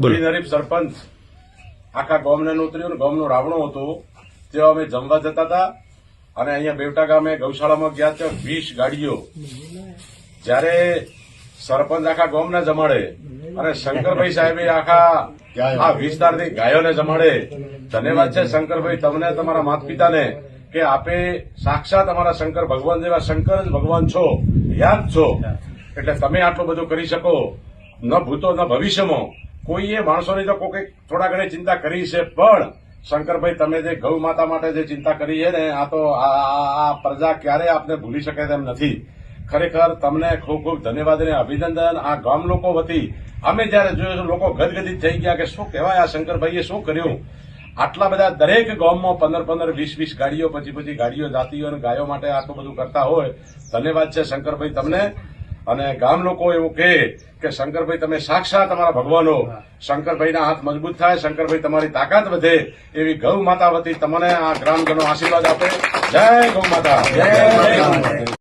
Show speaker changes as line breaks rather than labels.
બિનહરીફ સરપંચ આખા ગામને ઉતર્યું ને ગામનું રાવણું હતું તેઓ અમે જમવા જતા હતા અને અહીંયા બેવટા ગામે ગૌશાળામાં ગયા ત્યાં વીસ ગાડીઓ. જ્યારે સરપંચ આખા ગામને જમાડે અને શંકરભાઈ સાહેબે આખા આ વિસ્તારની ગાયોને જમાડે. ધન્યવાદ છે શંકરભાઈ તમને તમારા માતા પિતાને કે આપે સાક્ષાત અમારા શંકર ભગવાન જેવા શંકર જ ભગવાન છો યાદ છો. એટલે તમે આટલું બધું કરી શકો ન ભૂતો ન ભવિષ્યમાં. કોઈએ માણસોની તો કોઈ થોડા ઘણી ચિંતા કરી છે, પણ શંકરભાઈ, તમે જે ગૌ માતા માટે જે ચિંતા કરી છે ને, આ તો આ પ્રજા ક્યારે આપને ભૂલી શકે તેમ નથી. ખરેખર તમને ખૂબ ખૂબ ધન્યવાદ અને અભિનંદન. આ ગામ લોકો વતી અમે જયારે જોયું લોકો ગદગદિત થઈ ગયા કે શું કહેવાય આ શંકરભાઈએ, શું કર્યું? આટલા બધા દરેક ગામમાં પંદર પંદર, વીસ વીસ ગાડીઓ પછી પછી ગાડીઓ, જાતિઓ અને ગાયો માટે આટલું બધું કરતા હોય. ધન્યવાદ છે શંકરભાઈ, તમને. અને ગામ લોકો એવું કહે કે શંકરભાઈ તમે સાક્ષાત અમારા ભગવાનો. શંકરભાઈના હાથ મજબૂત થાય શંકરભાઈ તમારી તાકાત વધે એવી ગૌ માતા વતી તમને આ ગ્રામજનો આશીર્વાદ આપે. જય ગૌ માતા જય